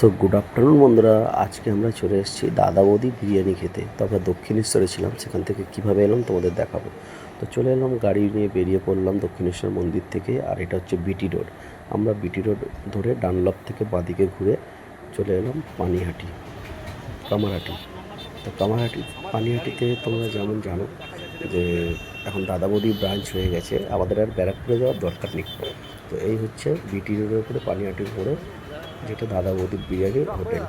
So good afternoon বন্ধুরা। আজকে আমরা চলে এসেছি দাদা বৌদি বিরিয়ানি খেতে। তো আমরা দক্ষিণেশ্বরে ছিলাম, সেখান থেকে কীভাবে এলাম তোমাদের দেখাবো। তো চলে এলাম, গাড়ি নিয়ে বেরিয়ে পড়লাম দক্ষিণেশ্বর মন্দির থেকে, আর এটা হচ্ছে বিটি রোড আমরা বিটি রোড ধরে ডানলপ থেকে বাঁদিকে ঘুরে চলে এলাম পানিহাটি, কামারহাটি। তো কামারহাটি, পানিহাটিতে তোমরা যেমন জানো যে এখন দাদা বৌদি ব্রাঞ্চ হয়ে গেছে, আমাদের আর ব্যারাকপুরে যাওয়ার দরকার নেই। তো এই হচ্ছে বিটি রোডের উপরে, পানিহাটির উপরে যেটা দাদা বৌদির বিরিয়ানির হোটেল।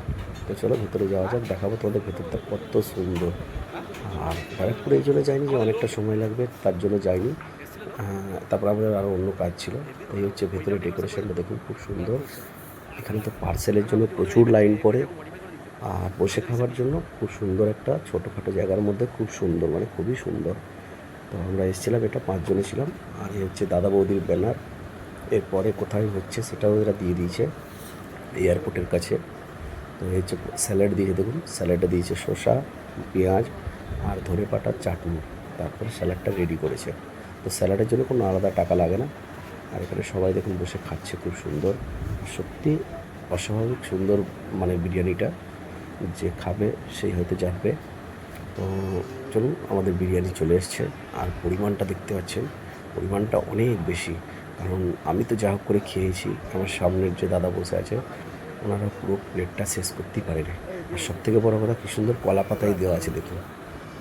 তো চলো ভেতরে যাওয়া যাক, দেখাবো তোমাদের ভেতরটা কত সুন্দর। আর ব্যারাকপুরে এই জন্য যাইনি যে অনেকটা সময় লাগবে, তার জন্য যাইনি। তারপর আমাদের আরও অন্য কাজ ছিল। এই হচ্ছে ভেতরে ডেকোরেশনটা দেখুন খুব সুন্দর। এখানে তো পার্সেলের জন্য প্রচুর লাইন পড়ে। আর বসে খাবার জন্য খুব সুন্দর একটা ছোটোখাটো জায়গার মধ্যে খুব সুন্দর মানে খুবই সুন্দর। তো আমরা এসেছিলাম, এটা পাঁচজনে ছিলাম। আর এই হচ্ছে দাদা বৌদির ব্যানার। এরপরে কোথায় হচ্ছে সেটাও এরা দিয়ে দিয়েছে। এয়ারপোর্টের কাছে। তো হচ্ছে স্যালাড দিয়েছে, দেখুন স্যালাডটা দিয়েছে শসা, পেঁয়াজ আর ধনে পাতার চাটনি। তারপরে স্যালাডটা রেডি করেছে। তো স্যালাডের জন্য কোনো আলাদা টাকা লাগে না। আর এখানে সবাই দেখুন বসে খাচ্ছে, খুব সুন্দর। সত্যি অস্বাভাবিক সুন্দর মানে বিরিয়ানিটা। যে খাবে সেই হয়তো জানবে। তো চলুন, আমাদের বিরিয়ানি চলে এসছে। আর পরিমাণটা দেখতে পাচ্ছেন, পরিমাণটা অনেক বেশি। কারণ আমি তো যা হোক করে খেয়েছি। আমার সামনের যে দাদা বসে আছে, ওনারা পুরো প্লেটটা শেষ করতেই পারেনি। আর সব থেকে বড় কথা, কী সুন্দর কলা পাতায় দেওয়া আছে, দেখুন।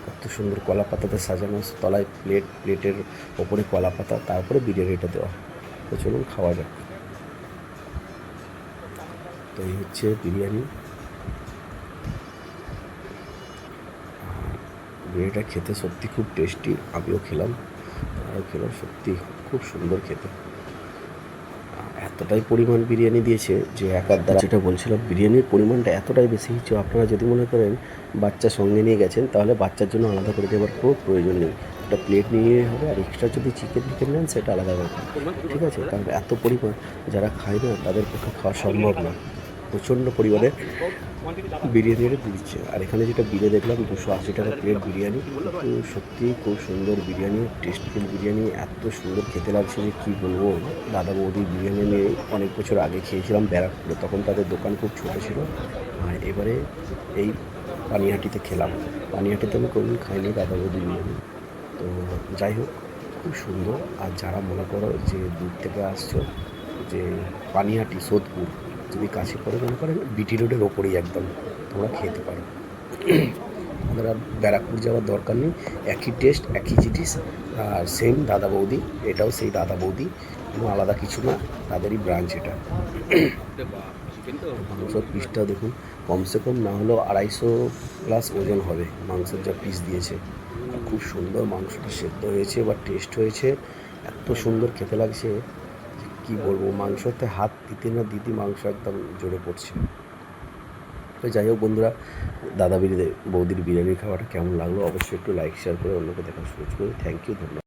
কত সুন্দর কলা পাতাতে সাজানো তলায় প্লেট প্লেটের ওপরে কলা পাতা, তারপরে বিরিয়ানিটা দেওয়া। তো চলুন খাওয়া যাক। তো এই হচ্ছে বিরিয়ানি। বিরিয়ানিটা খেতে সত্যি খুব টেস্টি আমিও খেলাম। তারাও খেলাম সত্যি খুব সুন্দর খেতে। এতটাই পরিমাণ বিরিয়ানি দিয়েছে যে একার দ্বারা। যেটা বলছিলাম, বিরিয়ানির পরিমাণটা এতটাই বেশি যে আপনারা যদি মনে করেন বাচ্চা সঙ্গে নিয়ে গেছেন, তাহলে বাচ্চার জন্য আলাদা করে দেওয়ার কোনো প্রয়োজন নেই। একটা প্লেট নিয়ে হবে আর এক্সট্রা যদি চিকেন টিকেন নেন, সেটা আলাদা ব্যাপার। ঠিক আছে? কারণ এত পরিমাণ যারা খায় না, তাদের পক্ষে খাওয়া সম্ভব না। প্রচণ্ড পরিমাণে বিরিয়ানি দিচ্ছে। আর এখানে যেটা বিলে দেখলাম, দুশো আশি টাকা প্লেট বিরিয়ানি। কিন্তু সত্যিই খুব সুন্দর বিরিয়ানি টেস্টফুল বিরিয়ানি। এত সুন্দর খেতে লাগছে যে কী বলব? দাদা বৌদি বিরিয়ানি নিয়ে অনেক বছর আগে খেয়েছিলাম ব্যারাকপুরে। তখন তাদের দোকান খুব ছোটো ছিল। আর এবারে এই পানিহাটিতে খেলাম। পানিহাটিতে আমি কোনোদিন খাইনি দাদা বৌদি বিরিয়ানি। তো যাই হোক, খুব সুন্দর। আর যারা মনে করো যে দূর থেকে আসছো, যে পানিহাটি, সোদপুর যদি কাছে পড়ে মনে করেন বিটি রোডের ওপরেই একদম তোমরা খেতে পারো। আমাদের আর ব্যারাকপুর যাওয়ার দরকার নেই। একই টেস্ট একই জিনিস, আর সেম দাদা বৌদি, এটাও সেই দাদা বৌদি, কোনো আলাদা কিছু না, তাদেরই ব্রাঞ্চ এটা। মাংসর পিসটা দেখুন, কমসে কম না হলেও আড়াইশো প্লাস ওজন হবে, মাংসের যা পিস দিয়েছে। খুব সুন্দর মাংসটা সেদ্ধ হয়েছে বা টেস্ট হয়েছে, এত সুন্দর খেতে লাগছে। কি বলব, মাংসতে হাত দিতে না দিতে মাংস একদম জোরে পড়ছে। তো যাই হোক বন্ধুরা, দাদা বিরিয়ানি বৌদির বিরিয়ানি খাওয়াটা কেমন লাগল অবশ্যই একটু লাইক শেয়ার করে অন্যকে দেখার সুযোগ করে থ্যাংক ইউ ধন্যবাদ।